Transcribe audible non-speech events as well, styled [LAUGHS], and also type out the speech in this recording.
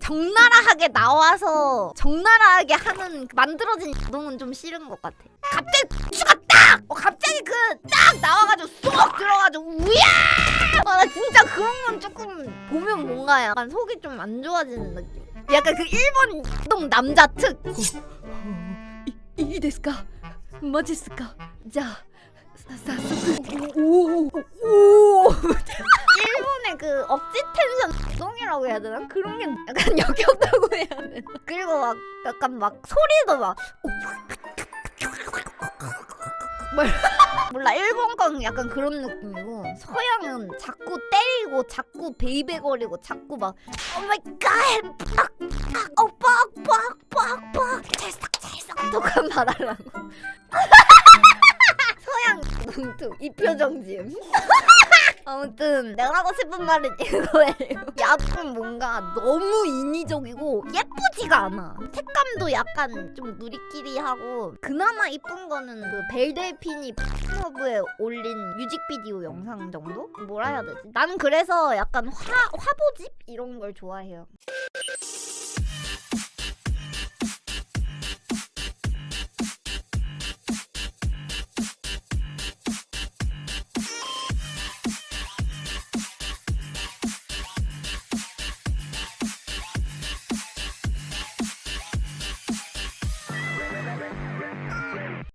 적나라하게 나와서 적나라하게 하는 만들어진 노동은 좀 싫은 것 같아. 갑자기 추가 딱! 어, 갑자기 그 딱 나와가지고 쏙 들어가지고 우야! 아, 나 진짜 그런 건 조금 보면 뭔가 약간 속이 좀 안 좋아지는 느낌. 약간 그 일본 동 남자 특. 자, 사사소크. 오, 오, 오. 일본의 그 억지 텐션 똥이라고 해야 되나? 그런 게 약간 역겹다고 해야 되나? 그리고 막 약간 막 소리도 막 뭘- 몰라 일본 건 약간 그런 느낌이고 서양은 자꾸 때리고 자꾸 베이베거리고 자꾸 막 오마이갓 빡빡 어 빡빡빡빡 찰싹 찰싹 독한 말하라고 [LAUGHS] 서양 뚱뚱 이 표정 지음 [LAUGHS] 아무튼 내가 하고 싶은 말은 이거예요. [LAUGHS] 야구는 뭔가 너무 인위적이고 예쁘지가 않아. 색감도 약간 좀 누리끼리 하고 그나마 이쁜 거는 그 벨델핀이 팝업에 올린 뮤직비디오 영상 정도? 뭐라 해야 되지? 나는 그래서 약간 화 화보집 이런 걸 좋아해요.